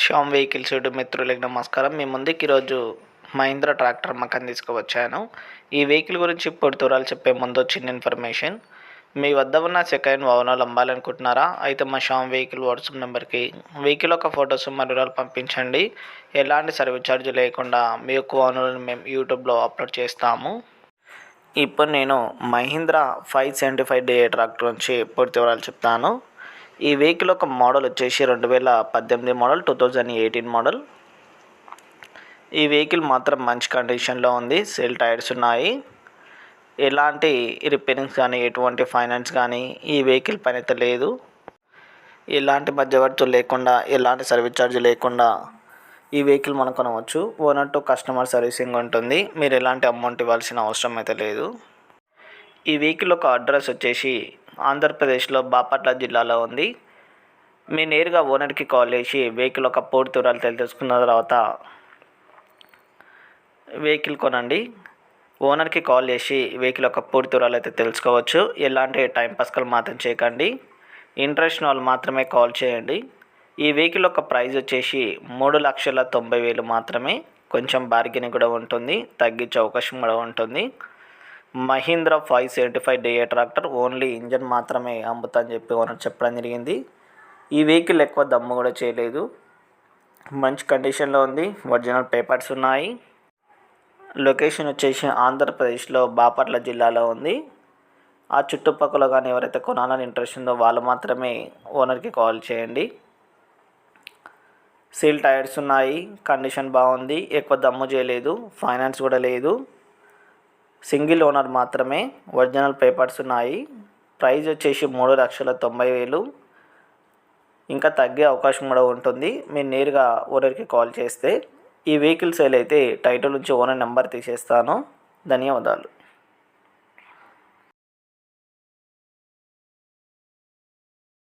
Shyam vehicles YouTube మిత్రులకు నమస్కారం. మీ ముందుకు ఈరోజు మహీంద్రా ట్రాక్టర్ అమ్మకం తీసుకువచ్చాను. ఈ వెహికల్ గురించి ఇప్పుడు దూరాలు చెప్పే ముందు చిన్న ఇన్ఫర్మేషన్. మీ వద్ద ఉన్న సెకండ్ వాహనాలు అమ్మాలనుకుంటున్నారా? అయితే మా శ్యామ్ వెహికల్ వాట్సాప్ నెంబర్కి వెహికల్ యొక్క ఫొటోస్ మరియు పంపించండి. ఎలాంటి సర్వీస్ ఛార్జ్ లేకుండా మీ యొక్క వాహనాలను మేము యూట్యూబ్లో అప్లోడ్ చేస్తాము. ఇప్పుడు నేను Mahindra five seventy five day tractor నుంచి పూర్తి వివరాలు చెప్తాను. ఈ వెహికల్ ఒక మోడల్ వచ్చేసి రెండు వేల పద్దెనిమిది model two thousand eighteen model ఈ వెహికల్ మాత్రం మంచి కండిషన్లో ఉంది. సేల్ టైర్స్ ఉన్నాయి. ఎలాంటి రిపేరింగ్స్ కానీ ఎటువంటి ఫైనాన్స్ కానీ ఈ వెహికల్ పని అయితే లేదు. ఎలాంటి మధ్యవర్తులు లేకుండా ఎలాంటి సర్వీస్ ఛార్జ్ లేకుండా ఈ వెహికల్ మనం కొనవచ్చు. ఓనర్ టు కస్టమర్ సర్వీసింగ్ ఉంటుంది. మీరు ఎలాంటి అమౌంట్ ఇవ్వాల్సిన అవసరం అయితే లేదు. ఈ వెహికల్ ఒక అడ్రస్ వచ్చేసి ఆంధ్రప్రదేశ్లో బాపట్ల జిల్లాలో ఉంది. మీ నేరుగా ఓనర్కి కాల్ చేసి వెహికల్ ఒక పూర్తి వివరాలు తెలుసుకున్న తర్వాత వెహికల్ కొనండి. ఓనర్కి కాల్ చేసి వెహికల్ యొక్క పూర్తి వివరాలు అయితే తెలుసుకోవచ్చు. ఎలాంటి టైం పాస్కల్ మాత్రం చేయకండి. ఇంట్రెస్ట్ వాళ్ళు మాత్రమే కాల్ చేయండి. ఈ వెహికల్ యొక్క ప్రైస్ వచ్చేసి మూడు లక్షల తొంభై వేలు మాత్రమే. కొంచెం బార్గెనింగ్ కూడా ఉంటుంది. తగ్గించే అవకాశం కూడా ఉంటుంది. Mahindra five seventy five DI tractor only engine మాత్రమే అమ్ముతా అని చెప్పి ఓనర్ చెప్పడం జరిగింది. ఈ వెహికల్ ఎక్కువ దమ్ము కూడా చేయలేదు. మంచి కండిషన్లో ఉంది. ఒరిజినల్ పేపర్స్ ఉన్నాయి. లొకేషన్ వచ్చేసి ఆంధ్రప్రదేశ్లో బాపట్ల జిల్లాలో ఉంది. ఆ చుట్టుపక్కల కానీ ఎవరైతే కొనాలని ఇంట్రెస్ట్ ఉందో వాళ్ళు మాత్రమే ఓనర్కి కాల్ చేయండి. సీల్ టైర్స్ ఉన్నాయి. కండిషన్ బాగుంది. ఎక్కువ దమ్ము చేయలేదు. ఫైనాన్స్ కూడా లేదు. సింగిల్ ఓనర్ మాత్రమే ఒరిజినల్ పేపర్స్ ఉన్నాయి. ప్రైజ్ వచ్చేసి మూడు లక్షల తొంభై వేలు. ఇంకా తగ్గే అవకాశం కూడా ఉంటుంది. మీరు నేరుగా ఓనర్కి కాల్ చేస్తే ఈ వెహికల్ సేల్ అయితే టైటిల్ నుంచి ఓనర్ నెంబర్ తీసేస్తాను. ధన్యవాదాలు.